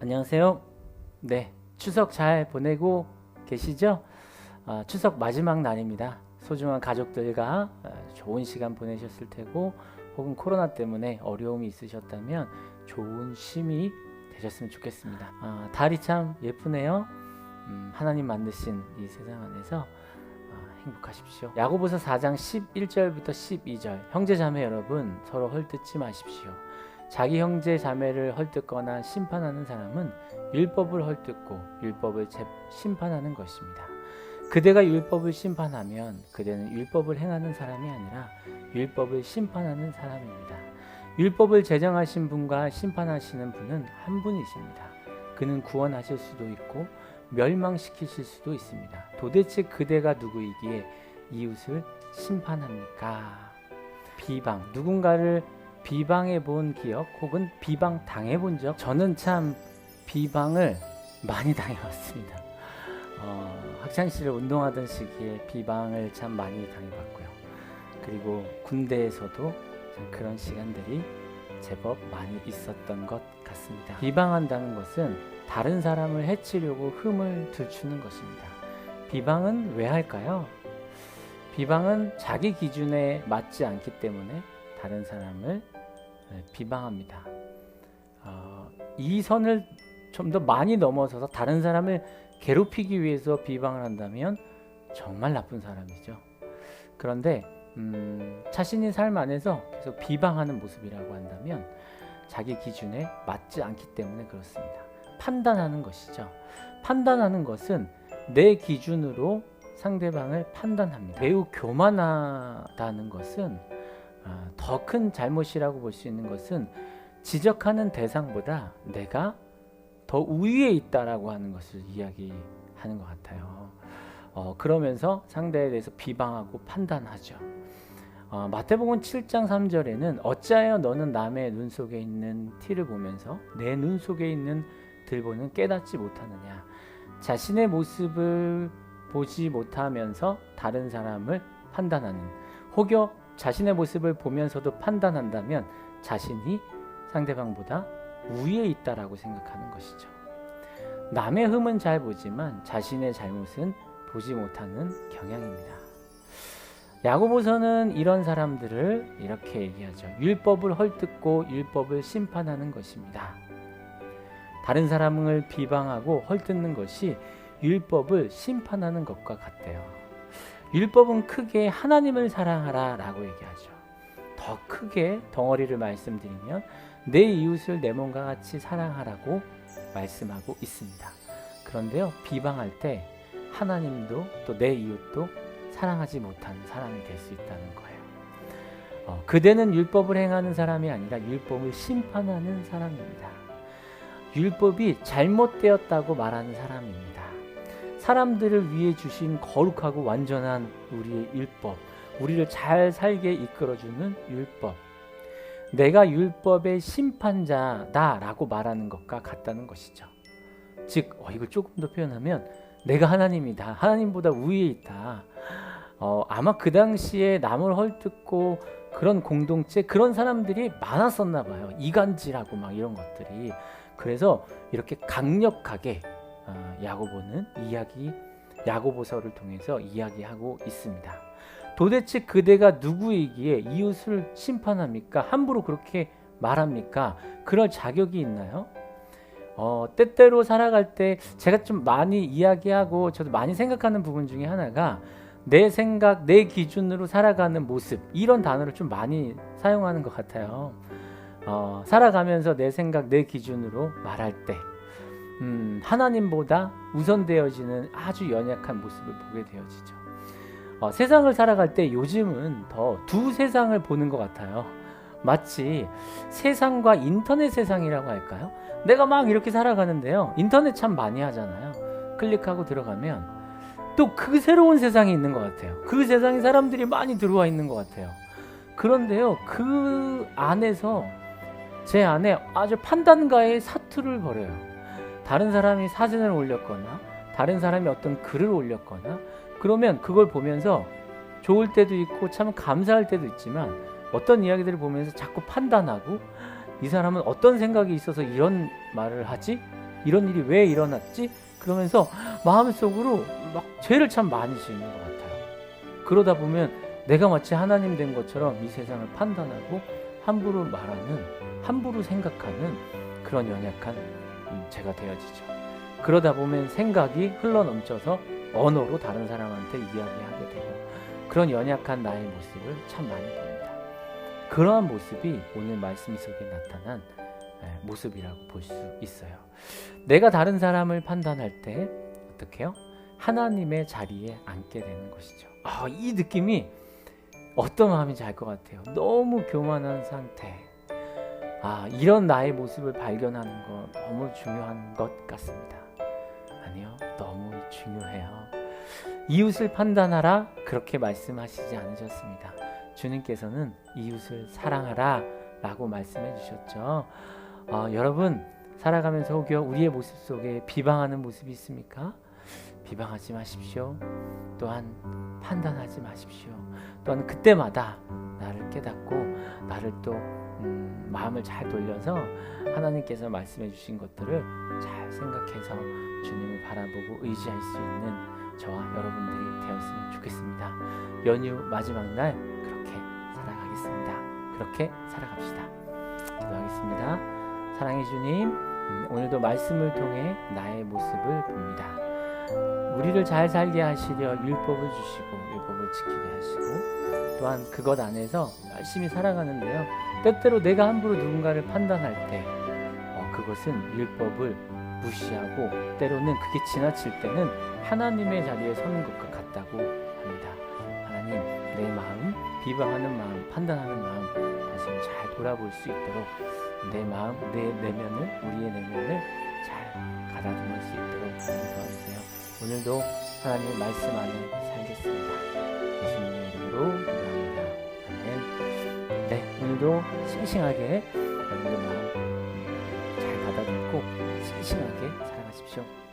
안녕하세요. 네, 추석 잘 보내고 계시죠? 아, 추석 마지막 날입니다. 소중한 가족들과 아, 좋은 시간 보내셨을 테고, 혹은 코로나 때문에 어려움이 있으셨다면 좋은 쉼이 되셨으면 좋겠습니다. 아, 달이 참 예쁘네요. 음, 하나님 만드신 이 세상 안에서 아, 행복하십시오. 야고보서 4장 11절부터 12절 형제 자매 여러분 서로 헐뜯지 마십시오. 자기 형제 자매를 헐뜯거나 심판하는 사람은 율법을 헐뜯고 율법을 재- 심판하는 것입니다. 그대가 율법을 심판하면 그대는 율법을 행하는 사람이 아니라 율법을 심판하는 사람입니다. 율법을 제정하신 분과 심판하시는 분은 한 분이십니다. 그는 구원하실 수도 있고 멸망시키실 수도 있습니다. 도대체 그대가 누구이기에 이웃을 심판합니까? 비방 누군가를 비방해 본 기억 혹은 비방 당해 본 적 저는 참 비방을 많이 당해왔습니다. 어, 학창 시절 운동하던 시기에 비방을 참 많이 당해봤고요. 그리고 군대에서도 참 그런 시간들이 제법 많이 있었던 것 같습니다. 비방한다는 것은 다른 사람을 해치려고 흠을 들추는 것입니다. 비방은 왜 할까요? 비방은 자기 기준에 맞지 않기 때문에 다른 사람을 네, 비방합니다. 어, 이 선을 좀 더 많이 넘어서서 다른 사람을 괴롭히기 위해서 비방을 한다면 정말 나쁜 사람이죠. 그런데 음, 자신의 삶 안에서 계속 비방하는 모습이라고 한다면 자기 기준에 맞지 않기 때문에 그렇습니다. 판단하는 것이죠. 판단하는 것은 내 기준으로 상대방을 판단합니다. 매우 교만하다는 것은 아, 더 큰 잘못이라고 볼 수 있는 것은 지적하는 대상보다 내가 더 우위에 있다라고 하는 것을 이야기하는 것 같아요. 어, 그러면서 상대에 대해서 비방하고 판단하죠. 어, 마태복음 7장 3절에는 어찌하여 너는 남의 눈 속에 있는 티를 보면서 내 눈 속에 있는 들보는 깨닫지 못하느냐 자신의 모습을 보지 못하면서 다른 사람을 판단하는 혹여 자신의 모습을 보면서도 판단한다면 자신이 상대방보다 우위에 있다라고 생각하는 것이죠. 남의 흠은 잘 보지만 자신의 잘못은 보지 못하는 경향입니다. 야고보서는 이런 사람들을 이렇게 얘기하죠. 율법을 헐뜯고 율법을 심판하는 것입니다. 다른 사람을 비방하고 헐뜯는 것이 율법을 심판하는 것과 같대요. 율법은 크게 하나님을 사랑하라 라고 얘기하죠. 더 크게 덩어리를 말씀드리면 내 이웃을 내 몸과 같이 사랑하라고 말씀하고 있습니다. 그런데요, 비방할 때 하나님도 또 내 이웃도 사랑하지 못하는 사람이 될 수 있다는 거예요. 어, 그대는 율법을 행하는 사람이 아니라 율법을 심판하는 사람입니다. 율법이 잘못되었다고 말하는 사람입니다. 사람들을 위해 주신 거룩하고 완전한 우리의 율법, 우리를 잘 살게 이끌어주는 율법. 내가 율법의 심판자다라고 말하는 것과 같다는 것이죠. 즉, 어, 이걸 조금 더 표현하면 내가 하나님이다. 하나님보다 위에 있다. 어, 아마 그 당시에 남을 헐뜯고 그런 공동체 그런 사람들이 많았었나 봐요. 이간질하고 막 이런 것들이. 그래서 이렇게 강력하게 어, 야고보는 이야기 야고보서를 통해서 이야기하고 있습니다. 도대체 그대가 누구이기에 이웃을 심판합니까? 함부로 그렇게 말합니까? 그럴 자격이 있나요? 어, 때때로 살아갈 때 제가 좀 많이 이야기하고 저도 많이 생각하는 부분 중에 하나가 내 생각, 내 기준으로 살아가는 모습 이런 단어를 좀 많이 사용하는 것 같아요. 어, 살아가면서 내 생각, 내 기준으로 말할 때 음, 하나님보다 우선되어지는 아주 연약한 모습을 보게 되어지죠. 어, 세상을 살아갈 때 요즘은 더 두 세상을 보는 것 같아요. 마치 세상과 인터넷 세상이라고 할까요? 내가 막 이렇게 살아가는데요. 인터넷 참 많이 하잖아요. 클릭하고 들어가면 또 그 새로운 세상이 있는 것 같아요. 그 세상에 사람들이 많이 들어와 있는 것 같아요. 그런데요, 그 안에서 제 안에 아주 판단가의 사투를 벌여요. 다른 사람이 사진을 올렸거나, 다른 사람이 어떤 글을 올렸거나, 그러면 그걸 보면서 좋을 때도 있고 참 감사할 때도 있지만 어떤 이야기들을 보면서 자꾸 판단하고 이 사람은 어떤 생각이 있어서 이런 말을 하지? 이런 일이 왜 일어났지? 그러면서 마음속으로 막 죄를 참 많이 지는 것 같아요. 그러다 보면 내가 마치 하나님 된 것처럼 이 세상을 판단하고 함부로 말하는, 함부로 생각하는 그런 연약한 음, 제가 되어지죠. 그러다 보면 생각이 흘러 넘쳐서 언어로 다른 사람한테 이야기하게 되고 그런 연약한 나의 모습을 참 많이 봅니다. 그러한 모습이 오늘 말씀 속에 나타난 예, 모습이라고 볼 수 있어요. 내가 다른 사람을 판단할 때 어떻게 해요? 하나님의 자리에 앉게 되는 것이죠. 아, 이 느낌이 어떤 마음인지 알 것 같아요. 너무 교만한 상태. 아, 이런 나의 모습을 발견하는 건 너무 중요한 것 같습니다. 아니요, 너무 중요해요. 이웃을 판단하라 그렇게 말씀하시지 않으셨습니다. 주님께서는 이웃을 사랑하라 라고 말씀해 주셨죠. 어, 여러분 살아가면서 혹여 우리의 모습 속에 비방하는 모습이 있습니까? 비방하지 마십시오. 또한 판단하지 마십시오. 또한 그때마다 나를 깨닫고 나를 또 음, 마음을 잘 돌려서 하나님께서 말씀해 주신 것들을 잘 생각해서 주님을 바라보고 의지할 수 있는 저와 여러분들이 되었으면 좋겠습니다. 연휴 마지막 날 그렇게 살아가겠습니다. 그렇게 살아갑시다. 기도하겠습니다. 사랑해 주님, 음, 오늘도 말씀을 통해 나의 모습을 봅니다. 우리를 잘 살게 하시려 율법을 주시고 율법을 지키게 하시고 또한 그것 안에서 열심히 살아가는데요. 때때로 내가 함부로 누군가를 판단할 때 어, 그것은 율법을 무시하고 때로는 그게 지나칠 때는 하나님의 자리에 서는 것과 같다고 합니다. 하나님 내 마음 비방하는 마음 판단하는 마음 다시 잘 돌아볼 수 있도록 내 마음 내 내면을 우리의 내면을 잘 가다듬을 수 있도록. 오늘도 하나님의 말씀 안에 살겠습니다. 예수님의 이름으로 기도합니다. 아멘. 네 오늘도 싱싱하게 여러분의 마음 잘 가다듬고 싱싱하게 살아가십시오.